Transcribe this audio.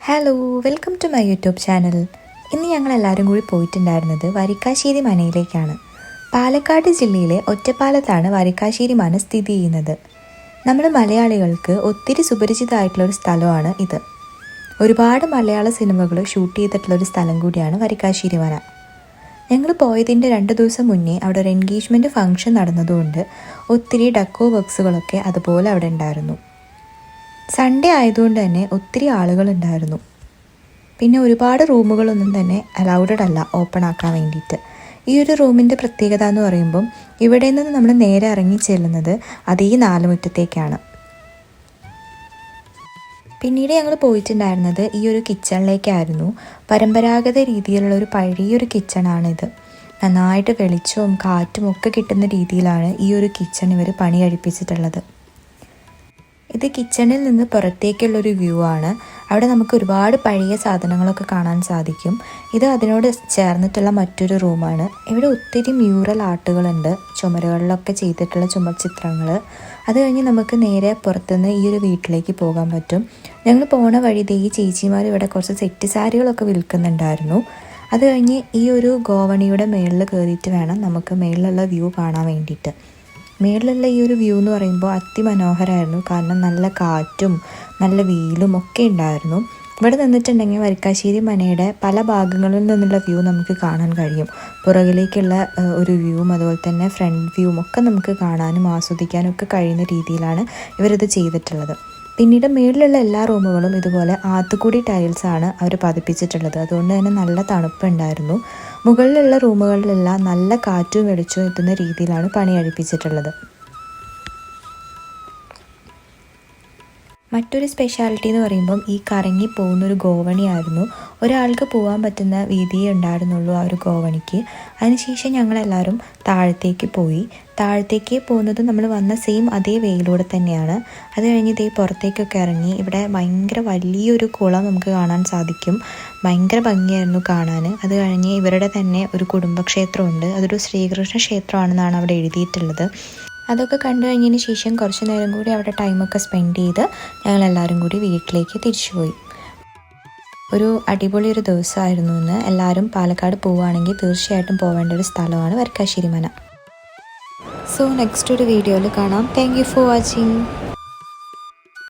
Hello welcome to my YouTube channel ഇന്ന് ഞങ്ങൾ എല്ലാവരും കൂടി പോയിട്ടുണ്ടായിരുന്നത് വരിക്കാശ്ശേരി മനയിലേക്കാണ്. പാലക്കാട് ജില്ലയിലെ ഒറ്റപ്പാലത്താണ് വരിക്കാശ്ശേരി മന സ്ഥിതി ചെയ്യുന്നത്. നമ്മൾ മലയാളികൾക്ക് ഒത്തിരി സുപരിചിതമായിട്ടുള്ള ഒരു സ്ഥലമാണ് ഇത്. ഒരുപാട് മലയാള സിനിമകൾ ഷൂട്ട് ചെയ്തിട്ടുള്ള ഒരു സ്ഥലം കൂടിയാണ് വരിക്കാശ്ശേരി മന. ഞങ്ങൾ പോയതിന്റെ രണ്ട് ദിവസം മുന്നേ അവിടെ ഒരു എൻഗേജ്മെന്റ് ഫംഗ്ഷൻ നടന്നതുകൊണ്ട് ഒത്തിരി ഡക്കോ വർക്ക്സുകളൊക്കെ അതുപോലെ അവിടെ ഉണ്ടായിരുന്നു. സൺഡേ ആയതുകൊണ്ട് തന്നെ ഒത്തിരി ആളുകളുണ്ടായിരുന്നു. പിന്നെ ഒരുപാട് റൂമുകളൊന്നും തന്നെ അലൗഡഡ് അല്ല ഓപ്പൺ ആക്കാൻ വേണ്ടിയിട്ട്. ഈ ഒരു റൂമിന്റെ പ്രത്യേകത എന്ന് പറയുമ്പം ഇവിടെ നിന്ന് നമ്മൾ നേരെ ഇറങ്ങി ചെല്ലുന്നത് അതേ നാലുമുറ്റത്തേക്കാണ് പിന്നീട് ഞങ്ങൾ പോയിട്ടുണ്ടായിരുന്നത് ഈ ഒരു കിച്ചണിലേക്കായിരുന്നു പരമ്പരാഗത രീതിയിലുള്ള ഒരു പഴയൊരു കിച്ചണാണിത് നന്നായിട്ട് വെളിച്ചവും കാറ്റും ഒക്കെ കിട്ടുന്ന രീതിയിലാണ് ഈ ഒരു കിച്ചൺ ഇവർ പണി കഴിപ്പിച്ചിട്ടുള്ളത് ഇത് കിച്ചണിൽ നിന്ന് പുറത്തേക്കുള്ള ഒരു വ്യൂ ആണ്. അവിടെ നമുക്ക് ഒരുപാട് പഴയ സാധനങ്ങളൊക്കെ കാണാൻ സാധിക്കും. ഇത് അതിനോട് ചേർന്നിട്ടുള്ള മറ്റൊരു റൂമാണ് ഇവിടെ ഒത്തിരി മ്യൂറൽ ആർട്ടുകളുണ്ട്. ചുമരുകളിലൊക്കെ ചെയ്തിട്ടുള്ള ചുമർ ചിത്രങ്ങൾ അത് കഴിഞ്ഞ് നമുക്ക് നേരെ പുറത്തുനിന്ന് ഈ ഒരു വീട്ടിലേക്ക് പോകാൻ പറ്റും. ഞങ്ങൾ പോണ വഴി ദേ ഈ ചേച്ചിമാർ ഇവിടെ കുറച്ച് സെറ്റ് സാരികളൊക്കെ വിൽക്കുന്നുണ്ടായിരുന്നു. അത് കഴിഞ്ഞ് ഈ ഒരു ഗോവണിയുടെ മേളിൽ കയറിയിട്ട് വേണം നമുക്ക് മേളിലുള്ള വ്യൂ കാണാൻ വേണ്ടിയിട്ട്. മേളിലുള്ള ഈ ഒരു വ്യൂ എന്ന് പറയുമ്പോൾ അതിമനോഹരമായിരുന്നു. കാരണം നല്ല കാറ്റും നല്ല വെയിലും ഒക്കെ ഉണ്ടായിരുന്നു. ഇവിടെ നിന്നിട്ടുണ്ടെങ്കിൽ വരിക്കാശ്ശേരി മനയുടെ പല ഭാഗങ്ങളിൽ നിന്നുള്ള വ്യൂ നമുക്ക് കാണാൻ കഴിയും. പുറകിലേക്കുള്ള ഒരു വ്യൂവും അതുപോലെ തന്നെ ഫ്രണ്ട് വ്യൂവും ഒക്കെ നമുക്ക് കാണാനും ആസ്വദിക്കാനും ഒക്കെ കഴിയുന്ന രീതിയിലാണ് ഇവരിത് ചെയ്തിട്ടുള്ളത്. പിന്നീട് മേളിലുള്ള എല്ലാ റൂമുകളും ഇതുപോലെ ആത്തുകൂടി ടൈൽസാണ് അവർ പതിപ്പിച്ചിട്ടുള്ളത്. അതുകൊണ്ട് തന്നെ നല്ല തണുപ്പുണ്ടായിരുന്നു. മുകളിലുള്ള റൂമുകളിലെല്ലാം നല്ല കാറ്റും വെളിച്ചവും എത്തുന്ന രീതിയിലാണ് പണി കഴിപ്പിച്ചിട്ടുള്ളത്. മറ്റൊരു സ്പെഷ്യാലിറ്റി എന്ന് പറയുമ്പം ഈ കറങ്ങി പോകുന്ന ഒരു ഗോവണിയായിരുന്നു. ഒരാൾക്ക് പോകാൻ പറ്റുന്ന വീതിയേ ഉണ്ടായിരുന്നുള്ളൂ ആ ഒരു ഗോവണിക്ക്. അതിനുശേഷം ഞങ്ങളെല്ലാവരും താഴത്തേക്ക് പോയി. താഴത്തേക്ക് പോകുന്നത് നമ്മൾ വന്ന സെയിം അതേ വേയിലൂടെ തന്നെയാണ്. അത് കഴിഞ്ഞ് ഇതേ പുറത്തേക്കൊക്കെ ഇറങ്ങി. ഇവിടെ ഭയങ്കര വലിയൊരു കുളം നമുക്ക് കാണാൻ സാധിക്കും. ഭയങ്കര ഭംഗിയായിരുന്നു കാണാൻ. അത് കഴിഞ്ഞ് ഇവരുടെ തന്നെ ഒരു കുടുംബക്ഷേത്രമുണ്ട്. അതൊരു ശ്രീകൃഷ്ണ ക്ഷേത്രമാണെന്നാണ് അവിടെ എഴുതിയിട്ടുള്ളത്. അതൊക്കെ കണ്ടു കഴിഞ്ഞതിന് ശേഷം കുറച്ച് നേരം കൂടി അവിടെ ടൈമൊക്കെ സ്പെൻഡ് ചെയ്ത് ഞങ്ങളെല്ലാവരും കൂടി വീട്ടിലേക്ക് തിരിച്ചുപോയി ഒരു അടിപൊളി ഒരു ദിവസമായിരുന്നു ഇന്ന്. എല്ലാവരും പാലക്കാട് പോവുകയാണെങ്കിൽ തീർച്ചയായിട്ടും പോവേണ്ട ഒരു സ്ഥലമാണ് വരക്കാശ്ശേരി മന സോ നെക്സ്റ്റ് ഒരു വീഡിയോയിൽ കാണാം. Thank you for watching